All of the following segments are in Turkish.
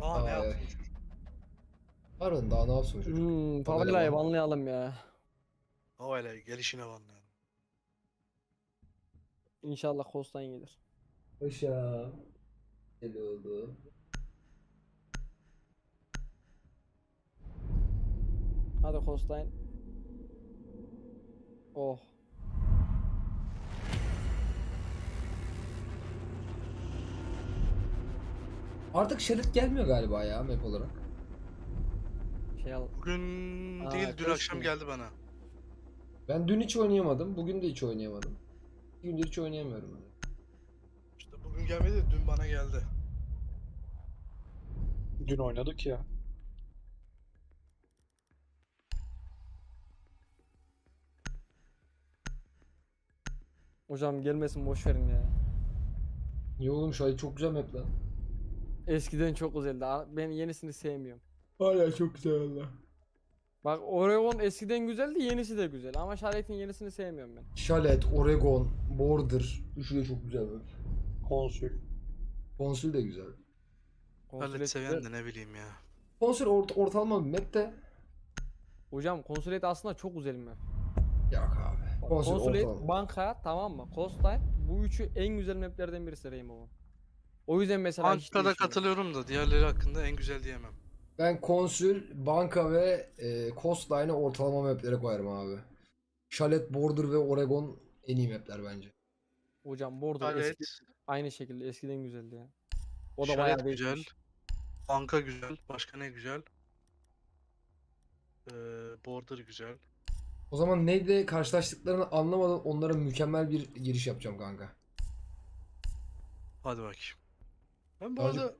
Aa ne Ay. yaptın? Arın daha ne yapsın çocuk? Hmm, Favela favelayı var. banlayalım ya. Havayla gelişine yani. İnşallah Kostan gelir. Paşa. Deli oldu. Hadi Kostan. Oh. Artık şerit gelmiyor galiba ya map olarak. Şey al. Bugün Aa, değil dün keşke. akşam geldi bana. Ben dün hiç oynayamadım. Bugün de hiç oynayamadım. Gündür hiç oynayamıyorum. ben. İşte bugün gelmedi de dün bana geldi. Dün oynadık ya. Hocam gelmesin boş verin ya. Niye oğlum şu ay çok güzel map lan. Eskiden çok güzeldi. Ben yenisini sevmiyorum. Hala çok güzel valla. Bak Oregon eskiden güzeldi, yenisi de güzel. Ama Charlotte'in yenisini sevmiyorum ben. Chalet, Oregon, Border. Üçü de çok güzel map. Konsül. Konsül de güzel. Konsulet Halit seven de ne bileyim ya. Konsül orta, ortalama bir map de. Hocam konsulet aslında çok güzel mi? Yok abi. Konsül Konsulet, ortalama. banka tamam mı? Coastline bu üçü en güzel maplerden birisi Rainbow'un. O yüzden mesela değişmiyor. katılıyorum da diğerleri hakkında en güzel diyemem. Ben konsül, banka ve e, coastline'ı ortalama maplere koyarım abi. Chalet, Border ve Oregon en iyi mapler bence. Hocam Border Halit, eski, aynı şekilde eskiden güzeldi ya. O da Chalet güzel. değişmiş. Banka güzel. Başka ne güzel? Ee, Border güzel. O zaman neyle karşılaştıklarını anlamadan onlara mükemmel bir giriş yapacağım kanka. Hadi bakayım. Ben bu arada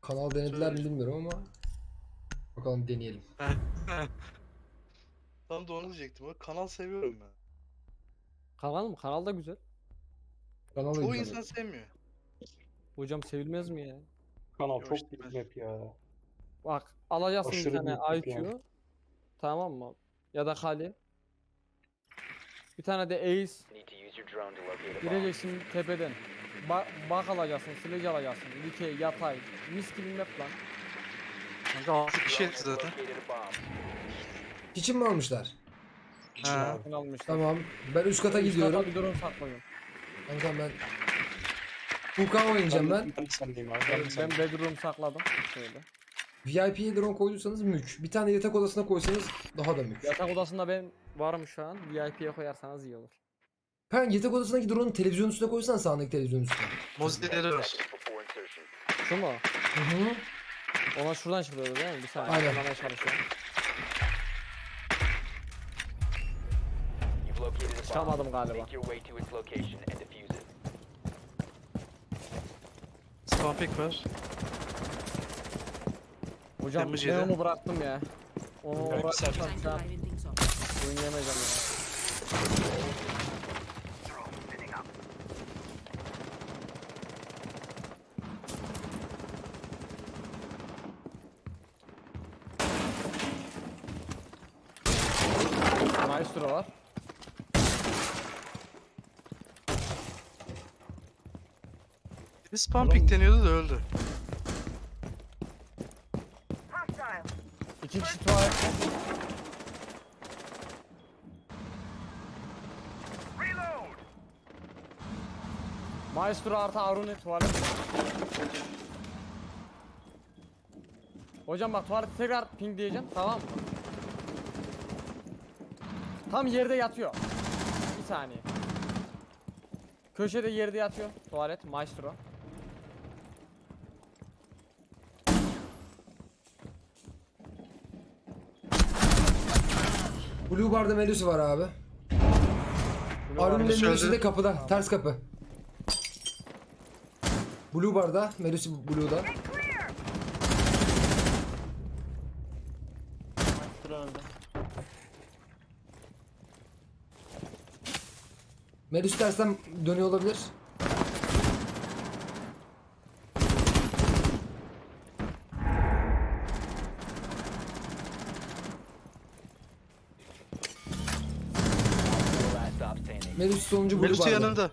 Kanal denediler mi bilmiyorum ama bakalım deneyelim. tam da onu diyecektim. Kanal seviyorum ben. Kanal mı? Kanal da güzel. Kanal da Çoğu güzel. insan sevmiyor. Hocam sevilmez mi ya? Kanal Yok çok işte büyük ben- map ya. Bak alacaksın bir Aşırı tane büyük bir IQ. plan. Tamam mı? Ya da Kali. Bir tane de Ace. Need to use your drone to locate a bomb. Gireceksin tepeden. Ba bak alacaksın, sledge alacaksın. Dikey, yatay. Mis gibi map lan. Kanka 6 Drone kişi zaten. Kitchen mi almışlar? Ha. Ben almışlar. Tamam. Ben üst kata Üst gidiyorum. bir drone saklıyorum. Kanka ben Hukan oynayacağım ben. Ben. Ben, Ben ben bedroom sakladım. Şöyle. VIP'ye drone koyduysanız mük. Bir tane yatak odasına koysanız daha da mük. Yatak odasında ben varım şu an. VIP'ye koyarsanız iyi olur. Kanka yatak odasındaki drone'u televizyon üstüne koysan sağındaki televizyon üstüne. Mozileri var. Şu mu? Hı hı. Ona şuradan çıkıyordu değil mi? Bir saniye. Aynen. Anlamaya çalışıyorum. You've located a bomb. Çıkamadım galiba. Make your way to its location and defuse it. Spam pick var. Hocam Temmuz ben yedi. onu bıraktım ya. Onu bir bıraktım up. oynayamayacağım ya. Spam pick deniyordu da öldü. İki kişi tuvalet. Maestro artı Aruni tuvalet. Hocam bak tuvalete tekrar ping diyeceğim tamam mı? Tam yerde yatıyor. Bir saniye. Köşede yerde yatıyor tuvalet maestro. Blue Bar'da Melusi var abi. Arun'un Melusi de kapıda. Ters kapı. Blue Bar'da. Melusi Blue'da. Melusi tersten dönüyor olabilir. Melis sonuncu blue Melusi var. yanında.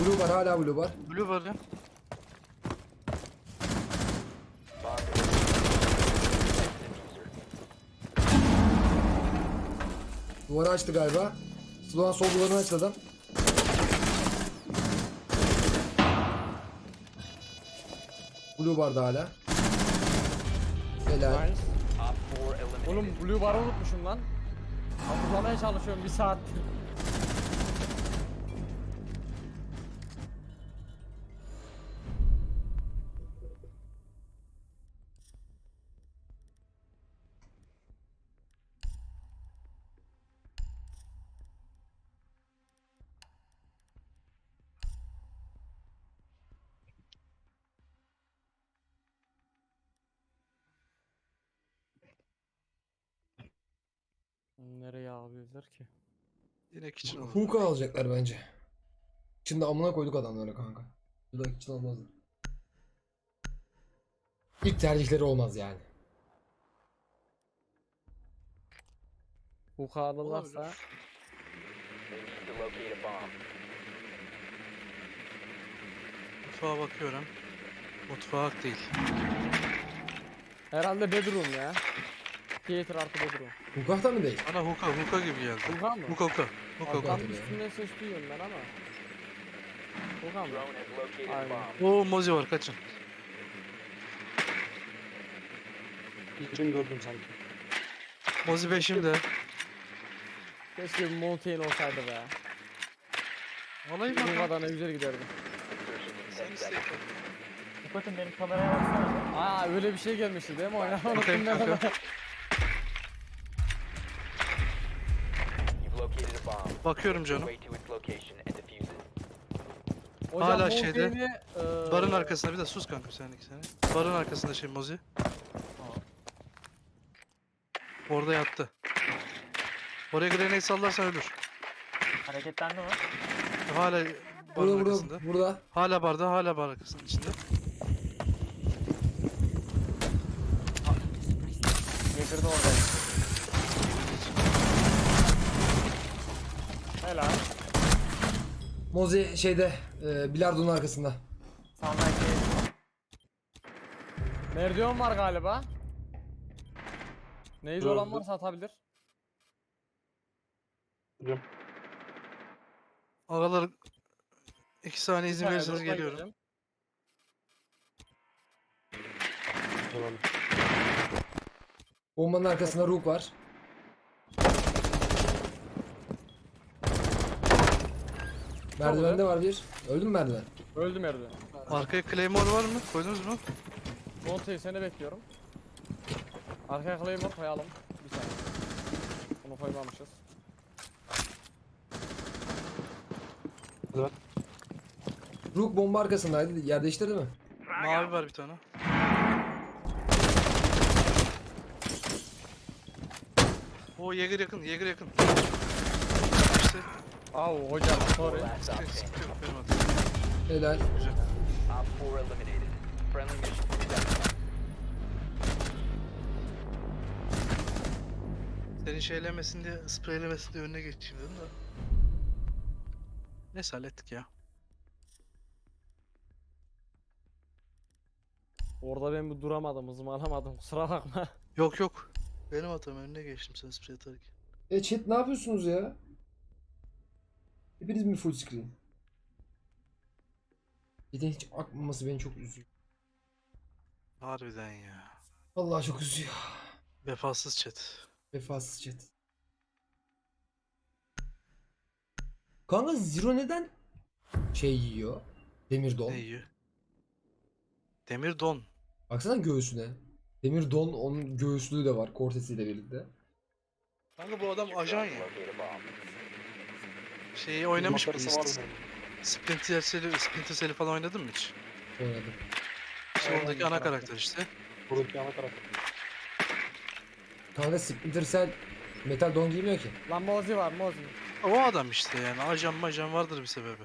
Blue var hala blue var. Blue var ya. Duvarı açtı galiba. Sloan sol duvarını açtı adam. Blue vardı hala. Helal. Oğlum blue bar'ı unutmuşum lan. Hatırlamaya çalışıyorum bir saattir. Nereye alabilirler ki? Yine kitchen olur. Hookah alacaklar bence. Şimdi amına koyduk adamları kanka. Bu da hiç almazlar. İlk tercihleri olmaz yani. Hookah alırlarsa. Mutfağa bakıyorum. Mutfak değil. herhalde bedroom ya. Theater artı bedroom. Hookah da mı değil? Bana huka huka gibi geldi. Hookah mı? Huka huka. Huka huka. Hookah. üstünden ses duyuyorum ben ama. Hookah mı? Aynen. Oo mozi var kaçın. Birini gördüm sanki. Mozi beşimde. Keşke bir Mountain olsaydı be. Vallahi Bu bak. kadar ne güzel giderdi. Insertion in 10 Sen seconds. iste. Bakın benim kameraya baksana. Aa öyle bir şey gelmişti değil mi? Bakayım unuttum ben Bakıyorum canım. Hocam Hala şeyde, eee, Barın arkasında bir de sus kanka sen iki sene. Barın arkasında şey mozi. Orada yattı. Oraya grenade sallarsan ölür. Hareketlendi mi? Hala Burada barın arkasında. burada burada. Hala barda, hala bar arkasının içinde. Jäger de Helal. Mozi şeyde e, bilardonun arkasında. Sağdaki Merdiven var galiba. Neydi olan varsa atabilir. Biliyorum. Ağalar iki saniye izin saniye, verirseniz geliyorum. gireceğim. Devam. Bombanın arkasında Rook var. Merdivende var bir. Öldü mü merdiven? Öldü merdiven. Arkaya Claymore var mı? Koydunuz mu? Mountain seni bekliyorum. Arkaya Claymore koyalım. Bir saniye. Bunu koymamışız. Rook bomba arkasındaydı. Yer değiştirdi mi? Mavi var bir tane. O Jäger yakın, Jäger yakın. İşte Au hocam sorry. Helal. Güzel. Op 4 eliminated. Friendly mission successful. Seni şeylemesin diye, spreylemesin diye önüne geçeyim dedim de. Neyse hallettik ya. Orada ben bir duramadım, ızmalamadım. Kusura bakma. Yok yok. Benim hatam önüne geçtim sen sprey atarken. E chat ne yapıyorsunuz ya? Hepiniz mi full screen? Bir de hiç akmaması beni çok üzüyor. Harbiden ya. Vallahi çok üzüyor. Vefasız chat. Vefasız chat. Kanka Zero neden şey yiyor? Demir don. Ne yiyor? Demir don. Baksana göğsüne. Demir don onun göğüslüğü de var Cortez'iyle birlikte. Kanka bu adam ajan ya. Şeyi oynamış mı? Makarası var mı? Splinter Cell'i, Splinter Cell'i falan oynadın mı hiç? Oynadı. İşte Aynen, oradaki ana karakter. karakter işte. Buradaki ana karakter. Kanka Splinter Cell metal don giymiyor ki. Lan Mozi var Mozi. O adam işte yani. Ajan majan vardır bir sebebi.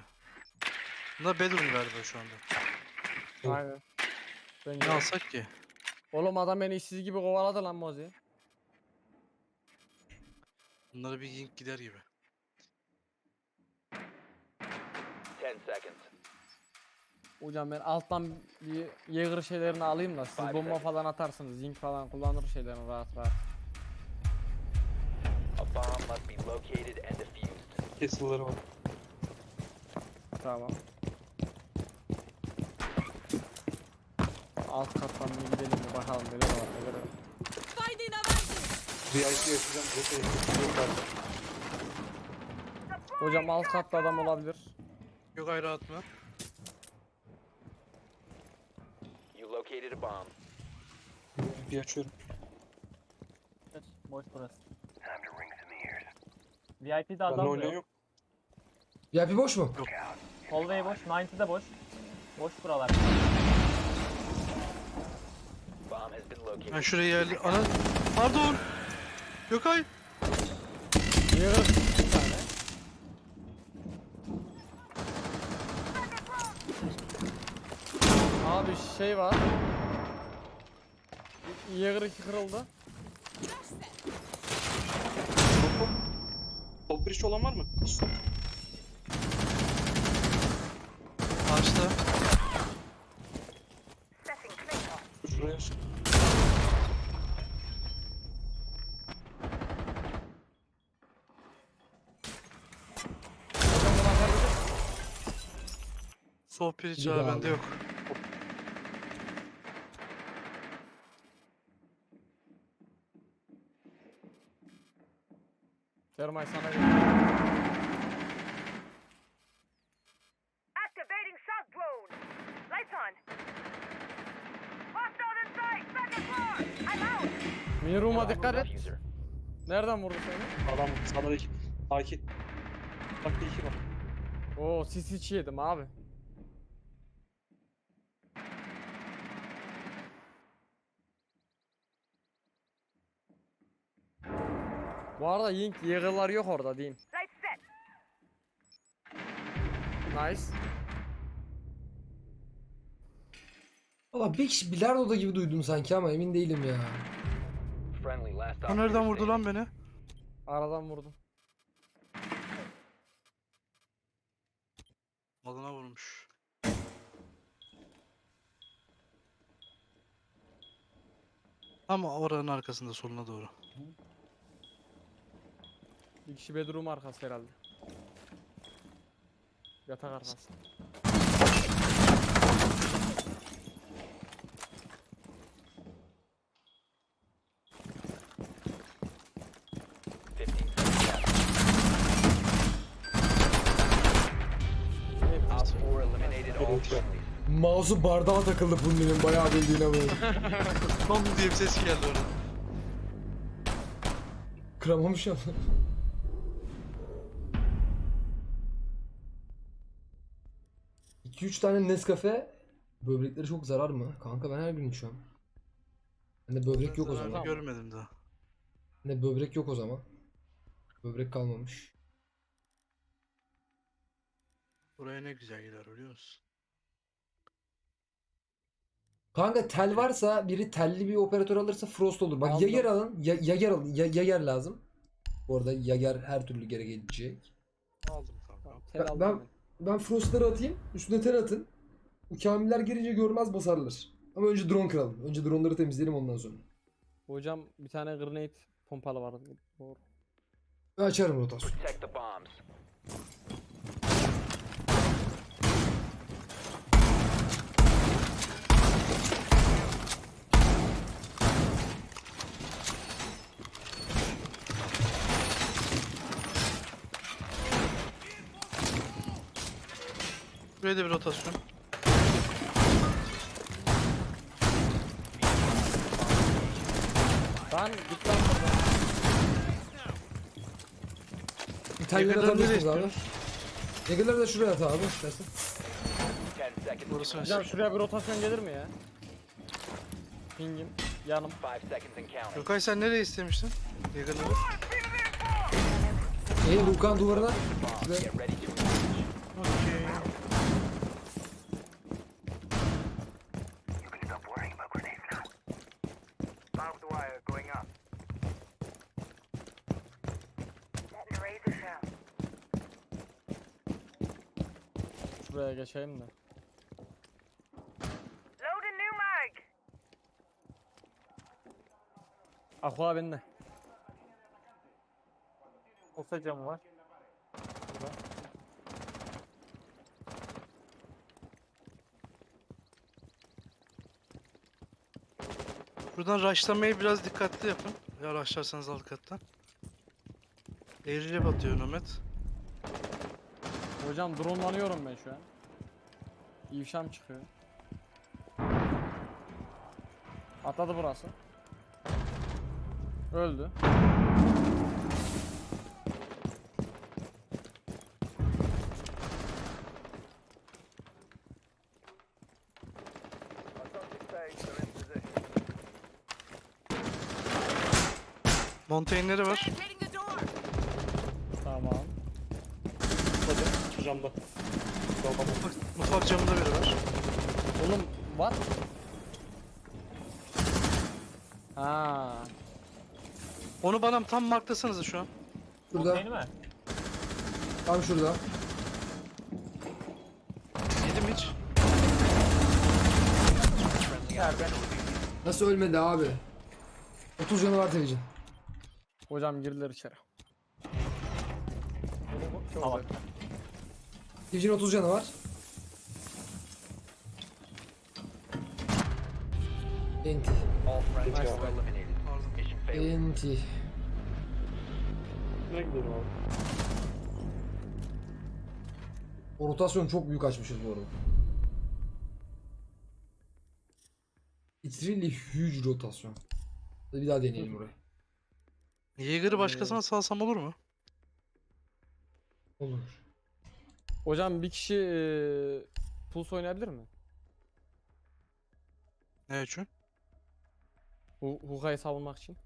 Bunda bedroom galiba şu anda. Aynen. Ben Ne alsak ki? Oğlum adam beni işsiz gibi kovaladı lan Mozi. Bunlara bir yink gider gibi. 10 seconds. Hocam ben alttan bir Jäger şeylerini alayım da siz bomba falan atarsınız. Zinc falan kullanır şeylerini rahat rahat. A bomb must be located and defused. Kesilleri var. Tamam. Alt kattan bir gidelim bir bakalım neler var neler var. Finding a. VIP yaşayacağım. Hocam alt katta adam olabilir. Yok ayrı atma. You located a bomb. VIP açıyorum. Kaç, Boş burası. VIP'de Benle adam oynayan yok. yok. VIP boş mu? Hallway boş, 90'de boş. Boş buralar. Bomb has been located. Ben şuraya yerli... Ana... Pardon. Gökay. Yığır bir şey var. Yığır iki kırıldı. Top bridge olan var mı? Ağaçta. Şuraya. Sohbet hiç Bir abi bende yok. I'm out. Mini room'a dikkat et. Nereden vurdu seni? Adam sağda iki. Taki. Bak iki var. Oo sis hiç yedim abi. Bu arada Yink yığılar yok orada diyeyim. Nice. Valla bir kişi bilardoda gibi duydum sanki ama emin değilim ya. Friendly last O nereden vurdu lan beni? Aradan vurdum. Alına vurmuş. Ama oranın arkasında soluna doğru. Bir kişi bedroom arkası herhalde. Yatak arkası. Mouse'u bardağa takıldı Pundi'nin bayağı bildiğine böyle. Bam diye bir ses geldi orada. Kıramamış ya. 2-3 tane Nescafe böbreklere çok zarar mı? Kanka ben her gün içiyorum. Bende böbrek yok o Zararını zaman. görmedim daha. Bende böbrek yok o zaman. Böbrek kalmamış. Buraya ne güzel gider biliyor musun? Kanka tel varsa biri telli bir operatör alırsa Frost olur. Bak Yager alın. Ya, yager alın. Ya, yager lazım. Bu arada Yager her türlü geri gelecek. Aldım kanka. Tel Ben- aldım ben. Ben Frost'ları atayım. Üstüne tel atın. Bu kamiller gelince görmez basarlar. Ama önce drone kıralım. Önce drone'ları temizleyelim ondan sonra. Hocam bir tane grenade pompalı vardı. Doğru. Açarım rotasyon. Protect the bombs. Buraya da bir rotasyon. Lan git lan buradan. Telleri Yager'ları atabilirsiniz abi. Yager'ları da şuraya at abi. istersen. Ten seconds. Burası to. Hocam şuraya bir rotasyon gelir mi ya? Pingim, yanım. Five seconds and counting. Gökay sen nereye istemiştin? Yager'ları. Ey Lukan duvarına. Get ready to engage. Okey. Wire going up. Setting razor shell. Şuraya geçeyim de. Loading new mag. Aqua bende. Olsa camı var. Buradan rushlamayı biraz dikkatli yapın. Ya rushlarsanız alt kattan. Eğriye batıyor Nomet. Hocam dronelanıyorum ben şu an. İfşam çıkıyor. Atladı burası. Öldü. Montaigne'leri var. Tamam. Hadi camda. Camda. Mutfak, mutfak camında biri var. Oğlum what? Ha. Onu bana tam marklasanıza şu an. Şurada. Değil mi? Tam şurada. Yedim hiç. Nasıl ölmedi abi? 30 canı var Tevcin. Hocam girdiler içeri. Tamam. Tevcin 30 canı var. Enti. All friendly Nice. were eliminated. Pardon. Mission failed. Enti. Nereye gidiyorum abi? O rotasyon çok büyük açmışız bu arada. It's really huge rotasyon. Hadi bir daha deneyelim burayı. Yeager'ı başkasına salsam olur mu? Olur. Hocam bir kişi eee Pulse oynayabilir mi? Ne için? Hu Huka'yı savunmak için.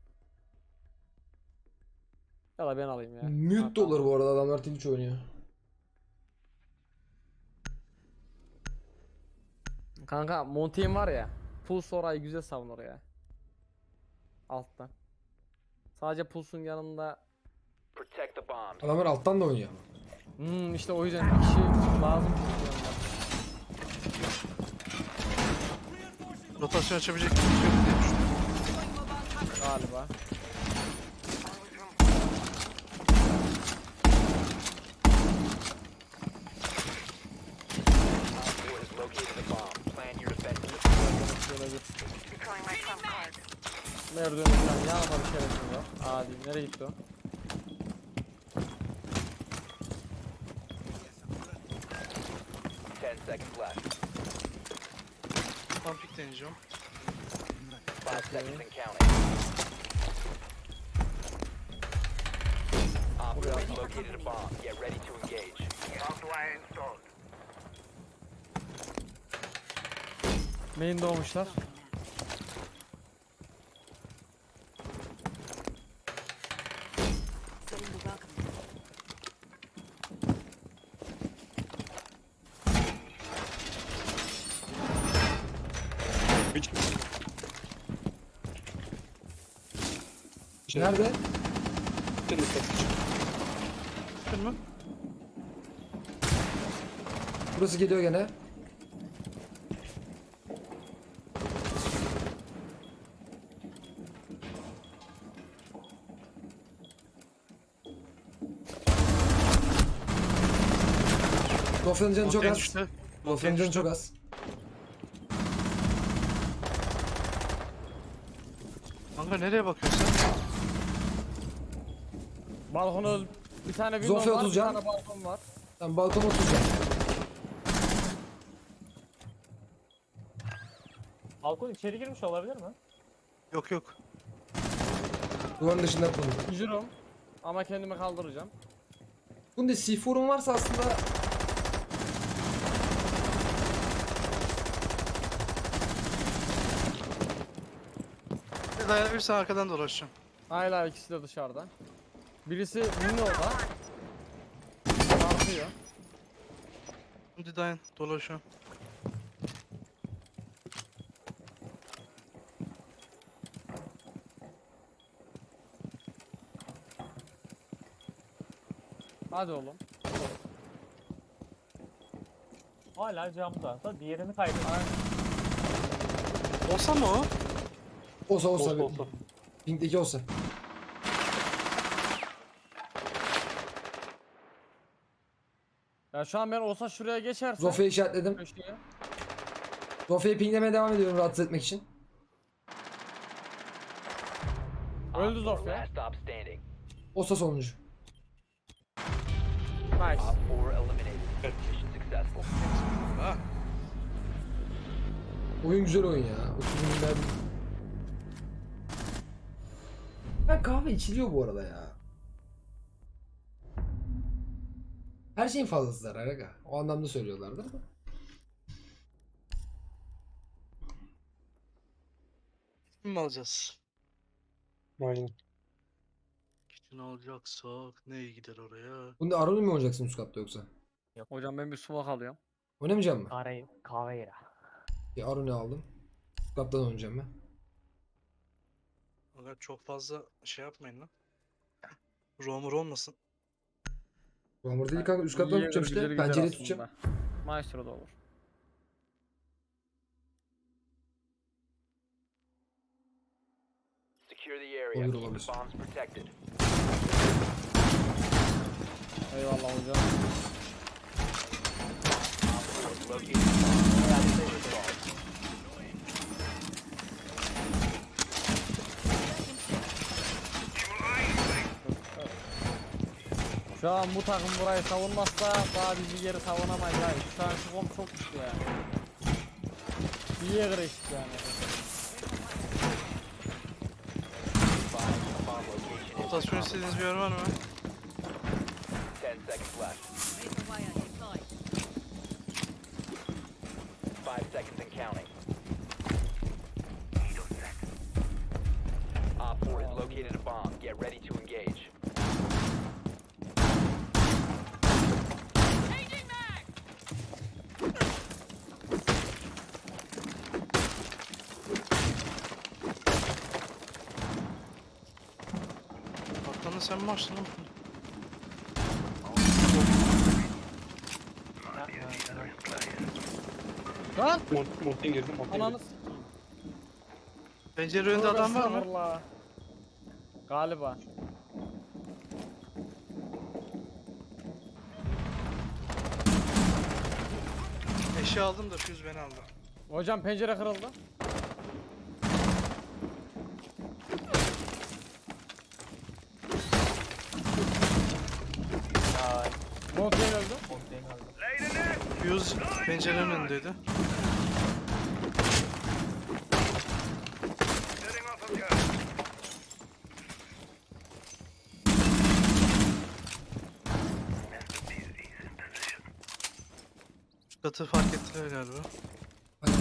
Ya da ben alayım ya. Mute olur bu arada adamlar Twitch oynuyor. Kanka Montaigne var ya. Pulse orayı güzel savunur ya. Alttan. Sadece Pulse'un yanında. Adamlar alttan da oynuyor. Hmm işte o yüzden kişi lazım. Rotasyon açabilecek bir şey yok diye düşünüyorum. Galiba. Located a bomb. Plan your. Şöyle bir Deploying my trump card. Yanına bir şerefsiz var. Adi nereye gitti o? Ten seconds left. Tam pik deneyeceğim. Five seconds and counting. Op four has located a bomb. Get ready to engage. Barbed wire installed. Main doğmuşlar. Nerede? De tek. Değil mi? Burası geliyor gene. Gofre'nin canı çok az. Gofre'nin canı çok az. Kanka nereye bakıyorsun sen? Balkonu bir tane window Zofia var, bir tutacağım. tane balkon var. Ben balkona oturacağım. Balkon içeri girmiş olabilir mi? Yok yok. Duvarın dışında konu. Üzülüm. Ama kendimi kaldıracağım. Bunda C4'un varsa aslında Bir dayanabilirsen arkadan dolaşacağım. Hala ikisi de dışarıda. Birisi window'da. Çarpıyor. Hadi dayan dolaşıyorum. Hadi oğlum. Hala camda. Da diğerini kaybettim. Olsa mı o? olsa olsa. Olsa olsa. Pink'teki olsa. Ya şu an ben olsa şuraya geçersem. Zofya'yı işaretledim. Köşeye. Pinglemeye devam ediyorum rahatsız etmek için. Öldü standing. Osta sonuncu. Nice. Op 4 eliminated. Mission successful. Ha. Oyun güzel oyun ya. 30 binler. Ben kahve içiliyor bu arada ya. Her şeyin fazlası zarar aga. O anlamda söylüyorlardır da. Kim mi alacağız? Aynen. Kitchen alacaksak neye gider oraya? Bunda Aron'u mu oynayacaksın üst katta yoksa? Hocam ben bir smoke alıyorum. Oynamayacak mı? Kahve, kahve yeri. Bir Aron'u aldım. Üst kattan oynayacağım ben. Fakat çok fazla şey yapmayın lan. Roamur olmasın. Yağmur değil kanka üst kattan tutacağım işte. gider Pencereyi tutacağım. Maestro da olur. Secure the area. Olur, olabilir. Eyvallah hocam. Şu an bu takım burayı savunmazsa daha bizi geri savunamayız abi. Şu an şu kom çok güçlü yani. Bomb location is Rotasyon istediğiniz bir yer var mı? 10 seconds left. Make a way on your side. 5 seconds and counting. Op 4 has located a bomb. Get ready to engage. Sen mi açtın lan? Lan! Mont. Montaigne Ananı girdim. Pencere önünde adam var mı? Estağfurullah. Galiba. Eşi aldım da füz beni aldı. Hocam pencere kırıldı. Füz pencerenin önündeydi. Şu katı fark ettiler galiba. Hadi.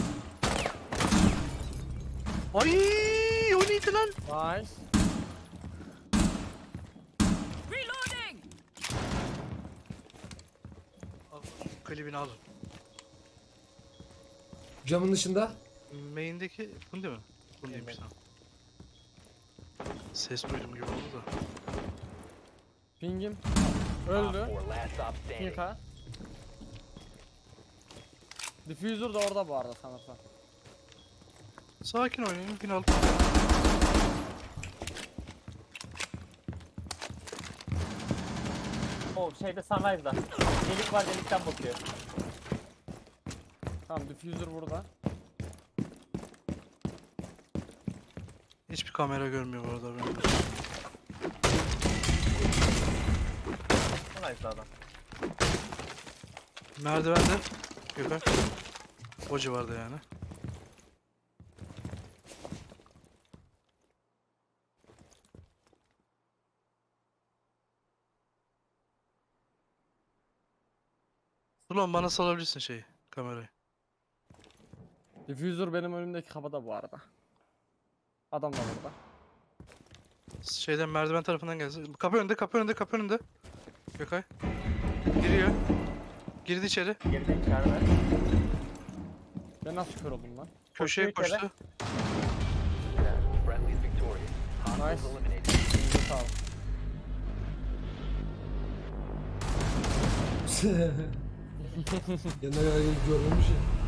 Ay, o neydi lan? Nice. Reloading! Al, Klibini alın. Camın dışında. Main'deki değil mi? Bu değilmiş tamam. Ses duydum gibi oldu da. Pingim. Öldü. 4 last stop standing. Pika. Diffuser da orada bu arada sanırsam. Sakin oynayın, bin al. O şeyde Sunrise'da. Delik var delikten bakıyor. Tamam diffuser burada. Hiçbir kamera görmüyor bu arada benim. Sunrise'da adam. Merdivende. Gökhan. O civarda yani. Ulan bana salabilirsin şeyi, kamerayı. Diffuser benim önümdeki kapıda bu arada. Adam da burada. Şeyden merdiven tarafından gelsin. Kapı önünde, kapı önünde, kapı önünde. Gökay. Giriyor. Girdi içeri. Geride içeride. Ben nasıl kör oldum lan? Köşeye Koşuyor koştu. Friendly is victorious. Hostiles Nice. eliminated. Elinize sağlık. Yanına kadar gelip görmemiş ya.